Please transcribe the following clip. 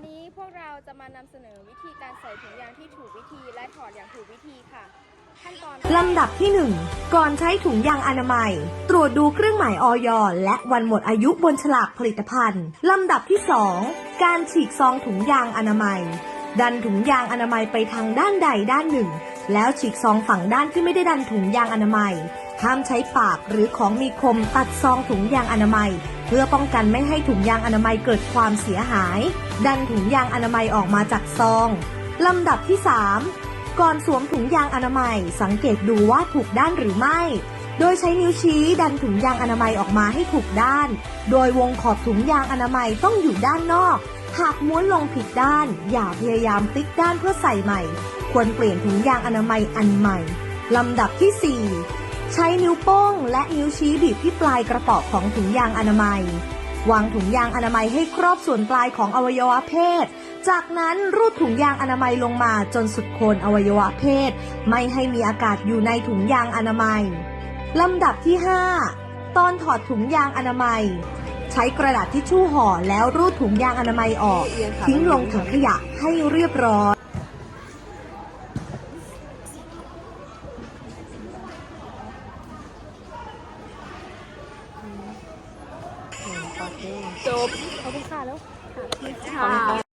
วันนี้พวกเราจะมานำเสนอวิธีการใส่ถุงยางที่ถูกวิธีและถอดอย่างถูกวิธีค่ะอนลำดับที่ 1 ก่อนใช้ถุงยางอนามัย ตรวจดูเครื่องหมายออยและวันหมดอายุบนฉลากผลิตภัณฑ์ ลำดับที่ 2 การฉีกซองถุงยางอนามัย ดันถุงยางอนามัยไปทางด้านใดด้านหนึ่ง แล้วฉีกซองฝั่งด้านที่ไม่ได้ดันถุงยางอนามัยห้ามใช้ปากหรือของมีคมตัดซองถุงยางอนามัย เพื่อป้องกันไม่ให้ถุงยางอนามัยเกิดความเสียหาย ดันถุงยางอนามัยออกมาจากซอง ลำดับที่ 3 ก่อนสวมถุงยางอนามัย สังเกตดูว่าถูกด้านหรือไม่ โดยใช้นิ้วชี้ดันถุงยางอนามัยออกมาให้ถูกด้าน โดยวงขอบถุงยางอนามัยต้องอยู่ด้านนอก หากม้วนลงผิดด้าน อย่าพยายามพลิกด้านเพื่อใส่ใหม่ ควรเปลี่ยนถุงยางอนามัยอันใหม่ ลำดับที่ 4 ใช้นิ้วโป้งและนิ้วชี้บีบที่ปลายกระป๋อของถุงยางอนามัย วางถุงยางอนามัยให้ครอบส่วนปลายของอวัยวะเพศ จากนั้นรูดถุงยางอนามัยลงมาจนสุดโคนอวัยวะเพศ ไม่ให้มีอากาศอยู่ในถุงยางอนามัย ลำดับที่ 5 ตอนถอดถุงยางอนามัย ใช้กระดาษทิชชู่ห่อแล้วรูดถุงยางอนามัยออก ทิ้งลงถังขยะให้เรียบร้อย จบขอบคุณค่ะแล้วค่ะ